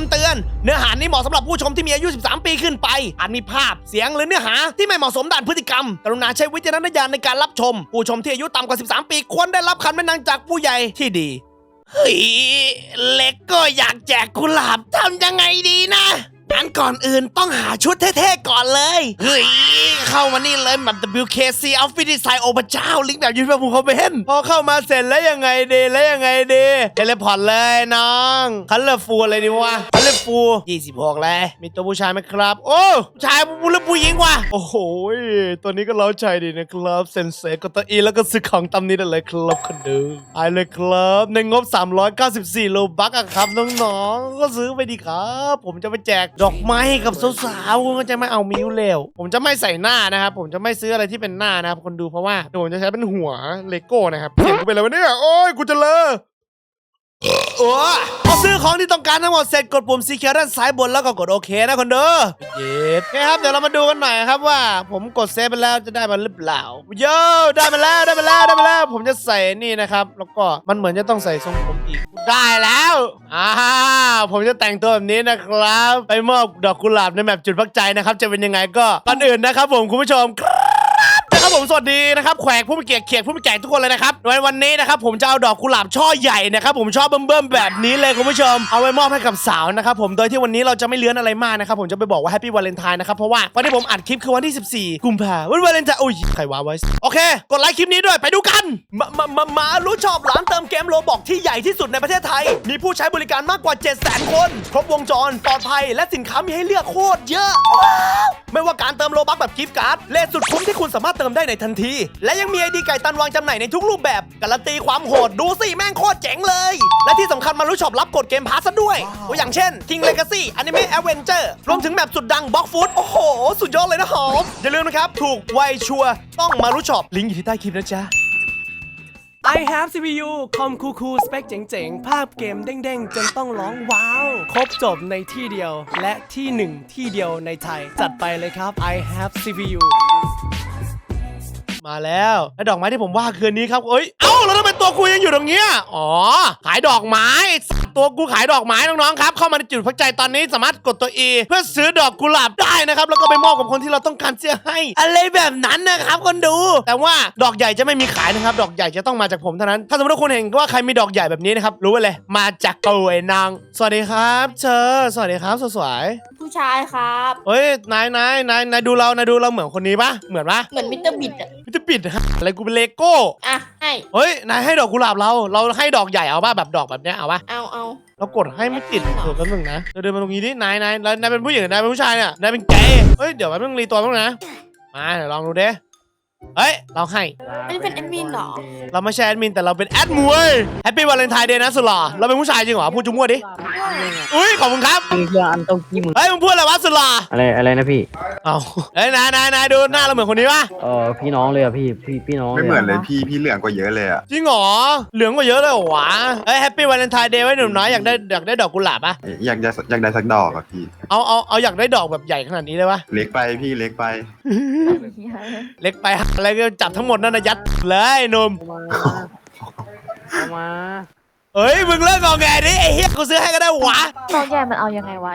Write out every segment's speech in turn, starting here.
ำเตือน เนื้อหานี้เหมาะสำหรับผู้ชมที่มีอายุ 13 ปีขึ้นไปอาจมีภาพเสียงหรือเนื้อหาที่ไม่เหมาะสมด้านพฤติกรรม กรุณาใช้วิจารณญาณในการรับชม ผู้ชมที่อายุต่ำกว่า 13 ปีควรได้รับคำแนะนำจากผู้ใหญ่ที่ดี เฮ้ยเล็กก็อยากแจกกุหลาบทำยังไงดีนะงั้นก่อนอื่นต้องหาชุดเท่ๆก่อนเลย เฮ้ย เข้ามานี่เลยแบบ WKC Outfit Design โอ้พระเจ้า ลิงก์แบบยูทูบผมเขาเป็นพอเข้ามาเสร็จแล้วยังไงดีแล้วยังไงดีเทเลพอร์ตเลยน้องคัลเลอร์ฟูอะไรดีวะคัลเลอร์ฟู26เลยมีตัวผู้ชายไหมครับ โอ้ผู้ชายผู้หรือผู้หญิงวะโอ้โหตัวนี้ก็เล้าใจดีนะครับเซนเซกดตัวอีแล้วก็ซื้อของตามนี้ได้เลยครับคนดูไปเลยครับในงบ 394โลบักอะครับน้องๆก็ซื้อไปดีครับ ผมจะไปแจกดอกไม้ให้กับสาวๆคุณก็จะไม่เอามิวเร็วผมจะไม่ใส่หน้านะครับผมจะไม่ซื้ออะไรที่เป็นหน้านะครับคนดูเพราะว่าเดี๋ยวผมจะใช้เป็นหัวเลโก้นะครับเห็นกูเป็นอะไรวะเนี่ยโอ้ยกูจะเลอะ โอ้พอซื้อของที่ต้องการทั้งหมดเสร็จกดปุ่มสีเขียวด้านซ้ายบนแล้วก็กดโอเคนะคนเด้อเย็ดนะครับเดี๋ยวเรามาดูกันหน่อยครับว่า ผมกดเซฟไปแล้วจะได้มาหรือเปล่าโย่ได้มาแล้วได้มาแล้วได้มาแล้ว ผมจะใส่นี่นะครับแล้วก็มันเหมือนจะต้องใส่ทรงผมอีกได้แล้วอ่าผมจะแต่งตัวแบบนี้นะครับ ไปมอบดอกกุหลาบในแมปจุดพักใจนะครับ จะเป็นยังไงก็ก่อนอื่นนะครับ ผมคุณผู้ชม นะครับผมสวัสดีนะครับแขกผู้มีเกียรติเขียรติผู้มีแก่ทุกคนเลยนะครับในวันนี้นะครับผมจะเอาดอกกุหลาบช่อใหญ่นะครับผมชอบเบิ่มๆแบบนี้เลยคุณผู้ชมเอาไว้มอบให้กับสาวนะครับผมโดยที่วันนี้เราจะไม่เลื้อนอะไรมากนะครับผมจะไปบอกว่าแฮปปี้วาเลนไทน์นะครับเพราะว่าวันที่ผมอัดคลิปคือวันที่ 14 กุมภาพันธ์วันวาเลนไทน์โอ้ยใครว่าไว้โอเค กดไลค์คลิปนี้ด้วยไปดูกันมามามามารู้ชอบร้านเติมเกมโลบอกที่ใหญ่ที่สุดในประเทศไทย มีผู้ใช้บริการมากกว่า 7 0 0 0 0 0 คนครบวงจรปลอดภัยและสินค้ามีให้เลือกโคตรเยอะ ไม่ว่าการเติมโลบัคแบบกิฟต์การ์ดเลทสุดคุ้มที่คุณสามารถเติมได้ในทันที และยังมีไอดีไก่ตันวางจำหน่ายในทุกรูปแบบการันตีความโหดดูสิแม่งโคตรเจ๋งเลย และที่สำคัญมารู้ช็อปรับกดเกมพาสซะด้วยตัวอย่างเช่น King Legacy Anime Adventure รวมถึงแบบสุดดัง Box Food โอ้โห สุดยอดเลยนะหอม อย่าลืมนะครับ ถูกไวชัวต้องมารู้ช็อปลิงก์อยู่ที่ใต้คลิปนะจ๊ะ I have CPU คอมคูคูสเปคเจ๋งๆ ภาพเกมเด้งๆ จนต้องร้องว้าว ครบจบในที่เดียว และที่หนึ่งที่เดียวในไทย จัดไปเลยครับ I have CPU มาแล้วและดอกไม้ที่ผมว่าคืนนี้ครับเอ้ยเอ้าแล้วทำไมตัวกูยังอยู่ตรงเนี้ยอ๋อขายดอกไม้ตัวกูขายดอกไม้น้องๆครับเข้ามาในจุดพักใจตอนนี้สามารถกดตัว E เพื่อซื้อดอกกุหลาบได้นะครับแล้วก็ไปมอบกับคนที่เราต้องการเสียให้ อะไรแบบนั้นนะครับคนดู แต่ว่าดอกใหญ่จะไม่มีขายนะครับดอกใหญ่จะต้องมาจากผมเท่านั้น ถ้าสมมติว่าคุณเห็นว่าใครมีดอกใหญ่แบบนี้นะครับรู้ไว้เลย มาจากตัวไอ้นางสวัสดีครับ เชอสวัสดีครับสวยๆผู้ชายครับเฮ้ยนายนายนายนายดูเรานายดูเราเหมือนคนนี้ปะเหมือนปะเหมือนมิสเตอร์บิดอะมัน จะปิดฮะอะไรกูเป็นเลโก้ อะให้เฮ้ย นายให้ดอกกุหลาบเรา เราให้ดอกใหญ่เอาป่ะแบบดอกแบบเนี้ยเอาป่ะเอาเอาเรากดให้ไม่ติดเออแป๊บนึงนะเดี๋ยวเดินมาตรงนี้ดิ นายนายแล้วนายเป็นผู้หญิงหรือนายเป็นผู้ชายเนี่ย นายเป็นเกย์เฮ้ย เดี๋ยวแป๊บนึงรีตัวแป๊บนึงนะ มาเดี๋ยวลองดูเด้ เฮ้ย เราให้ อันนี้เป็นแอดมินเหรอ เราไม่ใช่แอดมินแต่เราเป็นแอดมวยแฮปปี้วาเลนไทน์เดย์นะสุดหล่อเราเป็นผู้ชายจริงเหรอ พูดจุ๊มั่วดิ อุ้ยขอบคุณครับ มึงเพื่ออันต้องกี้มึงเฮ้ยมึงพูดอะไรวะสุดหล่ออะไรอะไรนะพี่เอาเฮ้ยนายนายนายดูหน้าเราเหมือนคนนี้ปะเออพี่น้องเลยอะพี่พี่พี่น้องไม่เหมือนเลยะพี่พี่เหลืองกว่าเยอะเลยอะจริงเหรอ เหลืองกว่าเยอะเลยเหรอวะเฮ้ยแฮปปี้วาเลนไทน์เดย์ไว้หนุ่มน้อยอยากได้อยากได้ดอกกุหลาบปะอยากได้อยากได้สักดอกอะพี่ เอาเอาเอาอยากได้ดอกแบบใหญ่ขนาดนี้เลยปะเล็กไปพี่เล็กไป เล็กไปหาอะไรก็จับทั้งหมดนั่นนะยัดเลยหนุ่มเอามาเอ้ยมึงเลิกงอแงดิไอ้เหี้ยกูซื้อให้ก็ได้วะดอกใหญ่มันเอายังไงไว้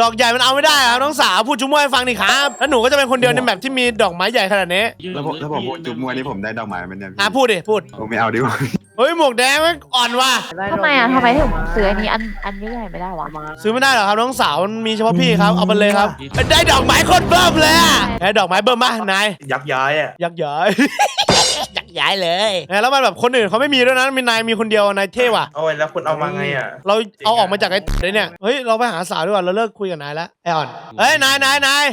ดอกใหญ่มันเอาไม่ได้ครับน้องสาวพูดจุ๊มวยให้ฟังดิครับแล้วหนูก็จะเป็นคนเดียวในแบบที่มีดอกไม้ใหญ่ขนาดนี้แล้วผมแล้วผมพูดจุ๊บมวยนี่ผมได้ดอกไม้มันเนี่ยอะพี่พูดดิพูดผมไม่เอาดีกว่า เฮ้ยหมวกแดงมันอ่อนว่ะทำไมอะทำไมถึงซื้ออันนี้อันอันใหญ่ๆไม่ได้วะเอามาซื้อไม่ได้หรอกครับน้องสาวมันมีเฉพาะพี่ครับเอาไปเลยครับได้ดอกไม้โคนเบิ่มเลยอะได้ดอกไม้เบิ่มปะนายยักย้ายอะยักย้ายยักย้ายเลยแล้วมันแบบคนอื่นเขาไม่มีด้วยนะมีนายมีคนเดียวนายเท่ว่ะเอาไว้แล้วคุณเอามาไงอะเราเอาออกมาจากไอ้เลยเนี่ยเฮ้ยเราไปหาสาวดีกว่าเราเลิกคุยกับนายแล้วไอออนเฮ้ยนายนายนาย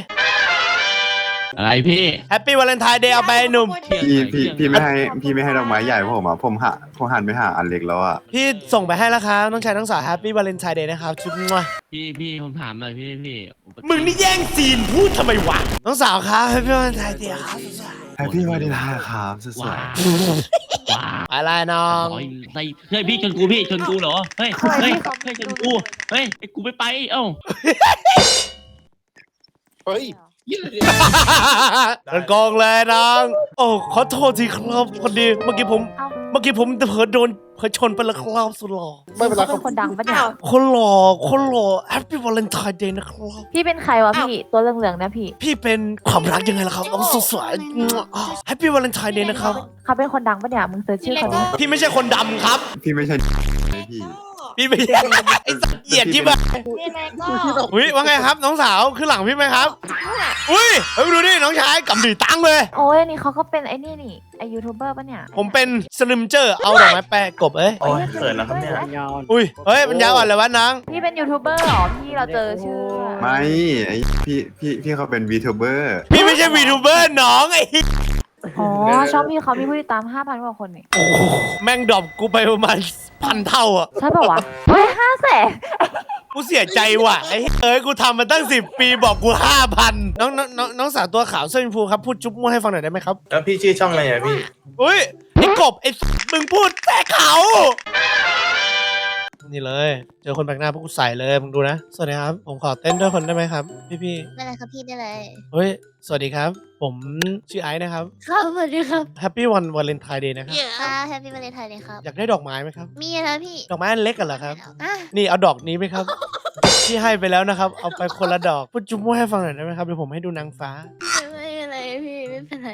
อะไรพี่แฮปปี้วาเลนไทน์เดย์เอาไปหนุ่ม พี่พี่พี่ไม่ให้พี่ไม่ให้ดอกไม้ใหญ่เพราะผมอะผมหาผมหันไปหาอันเล็กแล้วอะพี่ส่งไปให้แล้วครับน้องชายน้องสาวแฮปปี้วาเลนไทน์เดย์นะครับชุดมั่วพี่พี่ผมถามหน่อยพี่พี่มึงนี่แย่งซีนพูดทำไมวะน้องสาวครับแฮปปี้วาเลนไทน์เดย์ครับแฮปปี้วันเดย์ครับสวว้ายว้าไปไล่น้องร้อยในเฮ้ยพี่ชนกูพี่ชนกูเหรอเฮ้ยเฮ้ยเฮ้ยชนกูเฮ้ยไอ้กูไม่ไปเอ้าเฮ้ย โดนโกงเลยน้องโอ้ขอโทษทีครับพอดีเมื่อกี้ผม เอ้า เมื่อกี้ผมเผลอโดนเผเคยชนไปแล้วครับสุดหล่อเขาเป็นคนดังปะเนี่ยคนหล่อคนหล่อ Happy Valentine Day นะครับ พี่เป็นใครวะพี่ ตัวเหลืองๆเนี่ยพี่ พี่เป็นความรักยังไงล่ะครับน้องสดสวยแฮปปี้วาเลนไทน์เดย์นะครับ เขาเป็นคนดังปะเนี่ย มึงเซิร์ชชื่อเขาดิพี่ไม่ใช่คนดำครับ พี่ไม่ใช่พี่ พี่ไม่ใช่ไอ้สัตว์เหยียดที่บ้านี่แม่ก็อุ้ยว่าไงครับ น้องสาวขึ้นหลังพี่ไหมครับ อุ้ยเฮ้ยดูดิน้องชายกำดีตังเลย โอ้ยนี่เขาก็เป็นไอ้นี่นี่ไอยูทูบเบอร์ปะเนี่ยผมเป็นสลิมเจอร์เอาดอกไม้แปะกบเอ้ยโอ้ยเขินนะครับเนี่ย ยาวอุ้ยเฮ้ยมันยาวอ่อนเลยวะน้องพี่เป็นยูทูบเบอร์เหรอพี่เราเจอชื่อไม่ไอพี่พี่พี่เขาเป็นวีทูเบอร์พี่ไม่ใช่วีทูเบอร์น้องไอ้ อ๋อช่องพี่เขามีผู้ติดตาม5,000กว่าคนนี่โอ้โหแม่งดรอปกูไปประมาณพันเท่าอะ ใช่ปะวะเฮ้ยห้าแสนกูเสียใจว่ะไอ้เอ้ยกูทำมาตั้งสิบปีบอกกูห้าพันน้องน้องน้องน้องสาวตัวขาวเสื้อชมพูครับ พูดจุ๊บมั่วให้ฟังหน่อยได้ไหมครับ แล้วพี่ชื่อช่องอะไรอะพี่ อุ้ยไอ้กบไอ้มึงพูดแต่เขา นี่เลย เจอคนแปลกหน้าพวกกูใส่เลยมึงดูนะ สวัสดีครับ ผมขอเต้นด้วยคนได้ไหมครับพี่พี่ได้เลยครับพี่ได้เลยๆเฮ้ย สวัสดีครับ ผมชื่อไอซ์นะครับ ครับสวัสดีครับแฮปปี้วันวาเลนไทน์เดย์นะครับ ค่ะแฮปปี้วันเลนไทน์เลยครับ อยากได้ดอกไม้ไหมครับ มีนะพี่ดอกไม้อันเล็กกันเหรอครับ อะนี่เอาดอกนี้ไหมครับ ที่ให้ไปแล้วนะครับ เอาไปคนละดอกพูดจุ๊บมั่วให้ฟังหน่อยได้ไหมครับเดี๋ยวผมให้ดูนางฟ้าไม่เป็นไรพี่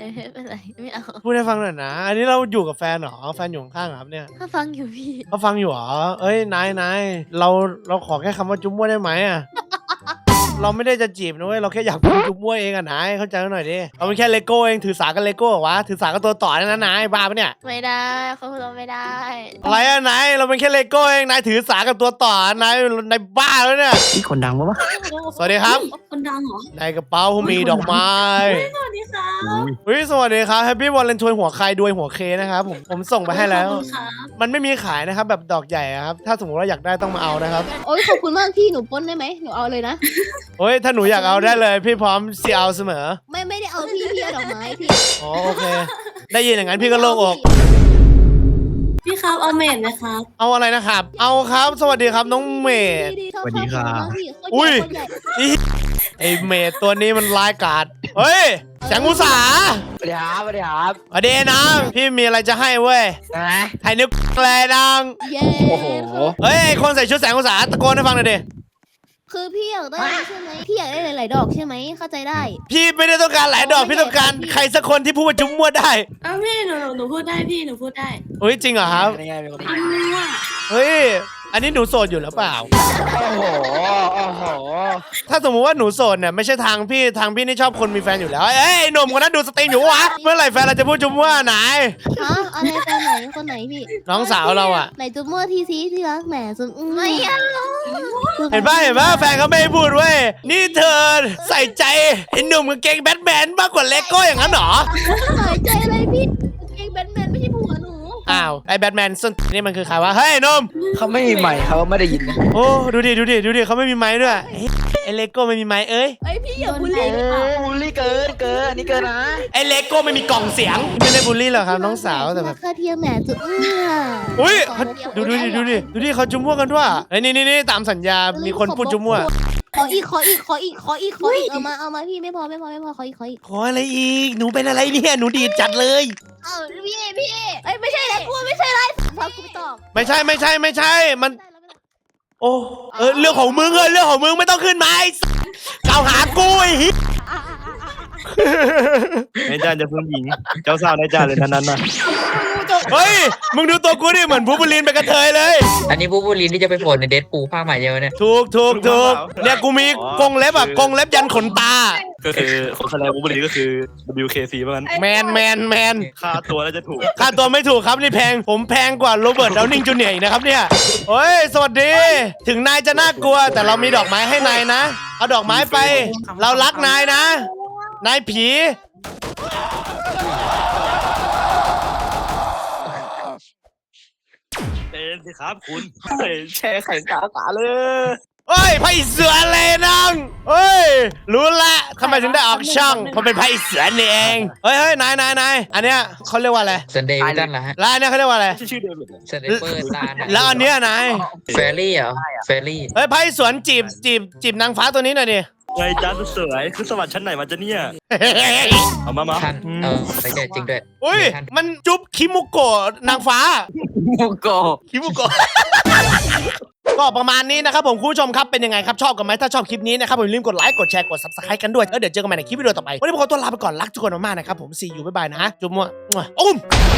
ไม่เป็นไรไม่เป็นไรไม่เอาพูดให้ฟังหน่อยนะ อันนี้เราอยู่กับแฟนเหรอ แฟนอยู่ข้างๆเหรอครับเนี่ยถ้าฟังอยู่พี่ เขาฟังอยู่เหรอ เอ้ยนายนายเราเราขอแค่คำว่าจุ๊บมั่วได้ไหมอะ เราไม่ได้จะจีบนะเว้ยเราแค่อยากพูดจุ๊บมั่วเองอะนายเข้าใจหน่อยดิเราเป็นแค่เลโก้เองถือสากับเลโก้เหรอวะถือสากับตัวต่อนะนะนายบ้าปะเนี่ยไม่ได้เขาพูดเราไม่ได้อะไรอะนายเราเป็นแค่เลโก้เองนายถือสากับตัวต่อนายนายบ้าแล้วเนี่ยพี่คนดังปะวะสวัสดีครับ คนดังเหรอในกระเป๋ามีดอกไม้สวัสดีค่ะเฮ้ยสวัสดีครับแฮปปี้วอลเลนทวยหัวใครด้วยหัวเคนะครับผมผมส่งไปให้แล้วมันไม่มีขายนะครับแบบดอกใหญ่อะครับ ถ้าสมมติว่าอยากได้ต้องมาเอานะครับ โอ้ยขอบคุณมากพี่หนูปล้นได้ไหมหนูเอาเลยนะ เฮ้ยถ้าหนูอยากเอาได้เลย พี่พร้อมเสียเอาเสมอไม่ไม่ได้เอาพี่พี่เอาดอกไม้พี่อ๋อโอเค ได้ยินอย่างนั้นพี่ก็โล่งอกพี่ครับเอาเมดไหมครับเอาอะไรนะครับ เอาครับ สวัสดีครับน้องเมดดีๆชอบสวัสดีครับ ชอบพี่โคตรอุ้ยใหญ่อีไอเมดตัวนี้มันร้ายกาจเฮ้ยแสงอุตสาสวัสดีครับสวัสดีครับสวัสดีน้องพี่มีอะไรจะให้เว้ยนะให้นึกอะไรน้องเย้โอ้โห เฮ้ยไอ้คนใส่ชุดแสงอุตสาตะโกนให้ฟังหน่อยดิ คือพี่อยากได้ใช่ไหมพี่อยากได้หลายๆดอกใช่ไหมเข้าใจได้ พี่ไม่ได้ต้องการหลายดอกพี่ต้องการใครสักคนที่พูดว่าจุ๊บมั่วได้อ้าวพี่หนูหนูหนูพูดได้พี่หนูพูดได้เฮ้ยจริงเหรอครับนี่ไงเป็นคนอันนี้ว่าเฮ้ย อันนี้หนูโสดอยู่หรือเปล่า โอ้โหโอ้โหถ้าสมมติว่าหนูโสดเนี่ยไม่ใช่ทางพี่ทางพี่นี่ชอบคนมีแฟนอยู่แล้ว เอ้ยไอ้หนุ่มคนนั้นดูสตรีมอยู่วะเมื่อไหร่แฟนเราจะพูดจุ๊บมั่วไหน ฮะอะไรแฟนไหนคนไหนพี่น้องสาวเราอะไหนจุ๊บมั่วทีซีที่รักแหมจุ๊บไม่เอาเห็นป่ะเห็นป่ะแฟนเขาไม่ให้พูดเว้ยนี่เธอใส่ใจไอ้หนุ่มกางเกงแบทแมนมากกว่าเลโก้อย่างนั้นเหรอ หายใจ อ้าวไอ้แบทแมนส้นนี่มันคือใครวะเฮ้ยหนุ่มเขาไม่มีใหม่เขาไม่ได้ยินนะโอ้ดูดิดูดิดูดิเขาไม่มีไม้ด้วยเฮ้ยไอ้เลโก้ไม่มีไม้เอ้ยไอยพี่อย่าบูลลี่โอ้บูลลี่เกินเกินอันนี้เกินนะไอ้เลโก้ไม่มีกล่องเสียงไม่ได้บูลลี่หรอกครับน้องสาวแต่แบบค่าเทียมแหมจุ๊บอุ้ยเขาดูดูดิดูดิดูดิเขาจุ๊บมั่วกันด้วยไอ้ยนี่นี่นี่ตามสัญญา มีคนพูดจุ๊บมั่ว ขออีกขออีกขออีกขออีกขออีกเอามาเอามาพี่ไม่พอไม่พอไม่พอขออีกขออีกขออะไรอีก หนูเป็นอะไรเนี่ย หนูดีดจัดเลย เอาพี่พี่เอ้ยไม่ใช่แล้วกูไม่ใช่ไรฟังกูไปตอบไม่ใช่ไม่ใช่ไม่ใช่ มัน โอ้เออเรื่องของมึงเออเรื่องของมึงไม่ต้องขึ้นมาไอ้สัสกล่าวหากูไอ้เหี้ยนายจ้าจะพึ่งหญิง เจ้าสาวนายจ้าเลยนั้นๆน่ะ เฮ้ย มึงดูตัวกูดิเหมือนบูบูลินเป็นกระเทยเลย อันนี้บูบูลินที่จะไปโผล่ในเดดปูลภาคใหม่เยอะเนี่ยถูกถูกถูกเนี่ยกูมีกรงเล็บอะกรงเล็บยันขนตา ก็คือคนคะแนนบุบรีก็คือ WKC เพราะงั้นแมนแมนแมนค่าตัวน่าจะถูกค่าตัวไม่ถูกครับนี่แพงผมแพงกว่าโรเบิร์ตดาวนิงจูเนียร์อีกนะครับเนี่ยเฮ้ย สวัสดี ถึงนายจะน่ากลัว แต่เรามีดอกไม้ให้นายนะ เอาดอกไม้ไป เรารักนายนะ นายผี นสิครับคุณเฮ้ยแช่แข็งกาตาเลยเฮ้ยไพ่เสือเลยน้องเฮ้ย รู้ละทำไมถึงได้ออกช่องเพราะเป็นไพ่เสือนี่เอง เฮ้ยเฮ้ยนายนายนายอันเนี้ยเขาเรียกว่าอะไรซันเดย์วิตันเหรอฮะแล้วอันเนี้ยเขาเรียกว่าอะไรชื่อชื่อเดวิดซันเดย์เปิดตาลแล้วอันเนี้ยนายเฟรรี่เหรอเฟรรี่เฮ้ยไพ่สวนจีบจีบจีบนางฟ้าตัวนี้หน่อยดิ ไงจ้าสวยคือสวรรค์ชั้นไหนมาจะเนี่ยเอามามาท่านเออไปเจอจริงด้วยเฮ้ยท่านมันจุ๊บคิมุโกะนางฟ้า โมโกคิมุโกะ ก็ประมาณนี้นะครับผมคุณผู้ชมครับเป็นยังไงครับชอบกันไหมถ้าชอบคลิปนี้นะครับผมอย่าลืมกดไลค์กดแชร์กด subscribe กันด้วยแล้วเดี๋ยวเจอกันใหม่ในคลิปวิดีโอต่อไปวันนี้ผมขอตัวลาไปก่อนรักทุกคนมากๆนะครับผมซีอยู่บ๊ายบายนะจุ๊บมั่วอุ้ม